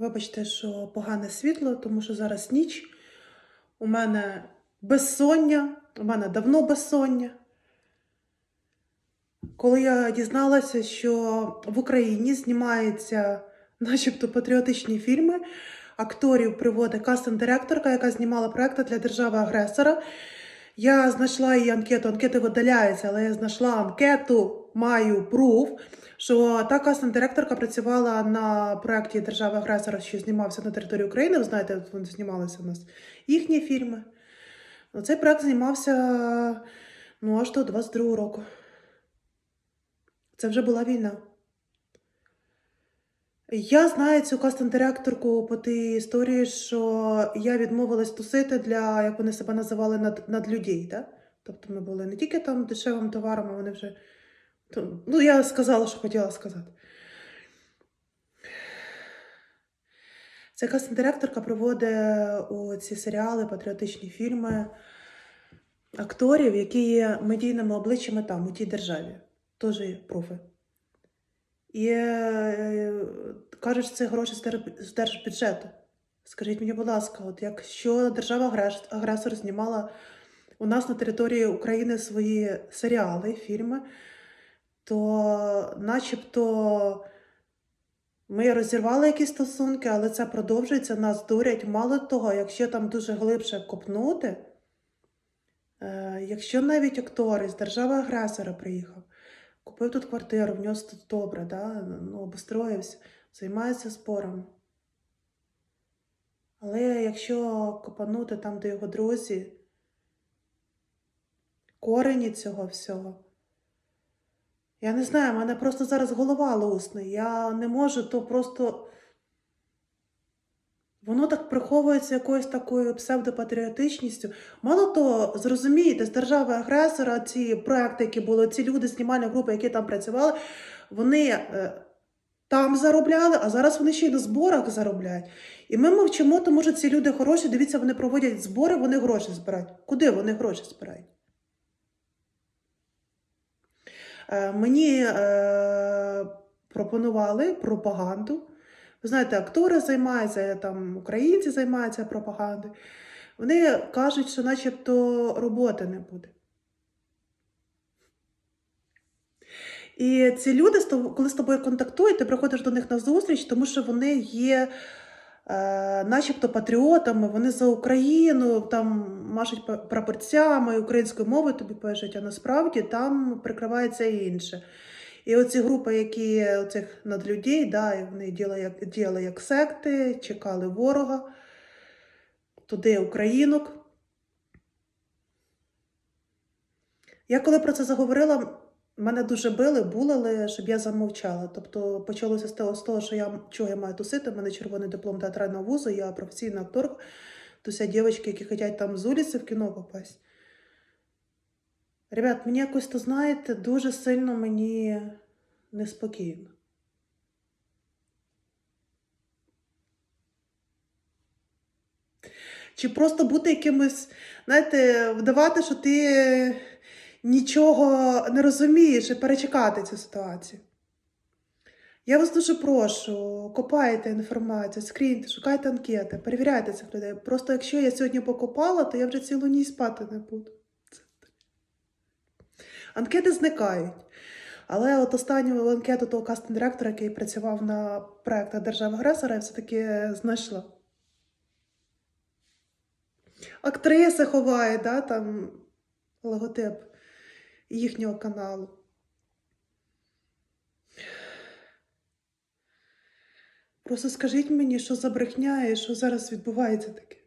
Вибачте, що погане світло, тому що зараз ніч. У мене безсоння, у мене давно безсоння. Коли я дізналася, що в Україні знімаються начебто патріотичні фільми, акторів приводить кастинг-директорка, яка знімала проекти для держави-агресора. Я знайшла її анкету, анкети видаляються, але я знайшла анкету, маю пруф, що та кастинг-директорка працювала на проєкті держави-агресора, що знімався на території України. Ви знаєте, вони знімалися у нас їхні фільми. Ну, Цей проєкт знімався ну, аж до 22 року. Це вже була війна. Я знаю цю кастинг-директорку по тій історії, що я відмовилась тусити для, як вони себе називали, над, над людей. Да? Тобто ми були не тільки там дешевим товаром, а вони вже. То- Ну, я сказала, що хотіла сказати. Ця кастинг-директорка проводить у ці серіали, патріотичні фільми акторів, які є медійними обличчями там, у тій державі. Теж є пруфи. І е, кажуть, це гроші з держбюджету. Скажіть мені, будь ласка, от якщо держава-агресор знімала у нас на території України свої серіали, фільми, то начебто ми розірвали якісь стосунки, але це продовжується, нас дурять. Мало того, якщо там дуже глибше копнути, е, якщо навіть актор із держави-агресора приїхав, купив тут квартиру, в нього тут добре, да? ну, обустроївся, займається спором. Але якщо копанути там, де його друзі, корені цього всього, я не знаю, в мене просто зараз голова лусне. Я не можу, то просто. Воно так приховується якоюсь такою псевдопатріотичністю. Мало того, зрозумієте, з держави агресора ці проекти, які були, ці люди, знімальні групи, які там працювали, вони е, там заробляли, а зараз вони ще й на зборах заробляють. І ми мовчимо, тому що ці люди хороші, дивіться, вони проводять збори, вони гроші збирають. Куди вони гроші збирають? Мені е, пропонували пропаганду. Ви знаєте, актори займаються, там українці займаються пропагандою. Вони кажуть, що начебто роботи не буде. І ці люди, коли з тобою контактують, ти приходиш до них на зустріч, тому що вони є е, начебто патріотами, вони за Україну, там машуть прапорцями, українською мовою тобі пишуть, а насправді там прикривається інше. І оці групи, які оцих надлюдей, да, вони діяли як, діяли як секти, чекали ворога, туди українок. Я коли про це заговорила, мене дуже били, булили, щоб я замовчала. Тобто почалося з того, з того що я чого я маю тусити. У мене червоний диплом театрального вузу, я професійна акторка. Туся дівчатки, які хочуть там з вулиці в кіно попасть. Ребят, мені якось, то знаєте, дуже сильно мені неспокійно. Чи просто бути якимось, знаєте, вдавати, що ти нічого не розумієш і перечекати цю ситуацію. Я вас дуже прошу, копайте інформацію, скріньте, шукайте анкети, перевіряйте цих людей. Просто якщо я сьогодні покопала, то я вже цілу ніч спати не буду. Анкети зникають. Але от останню анкету того кастинг-директора, який працював на проєктах держави-агресора, я все-таки знайшла. Актриси ховає, да, там логотип їхнього каналу. Просто скажіть мені, що за брехня і що зараз відбувається таке.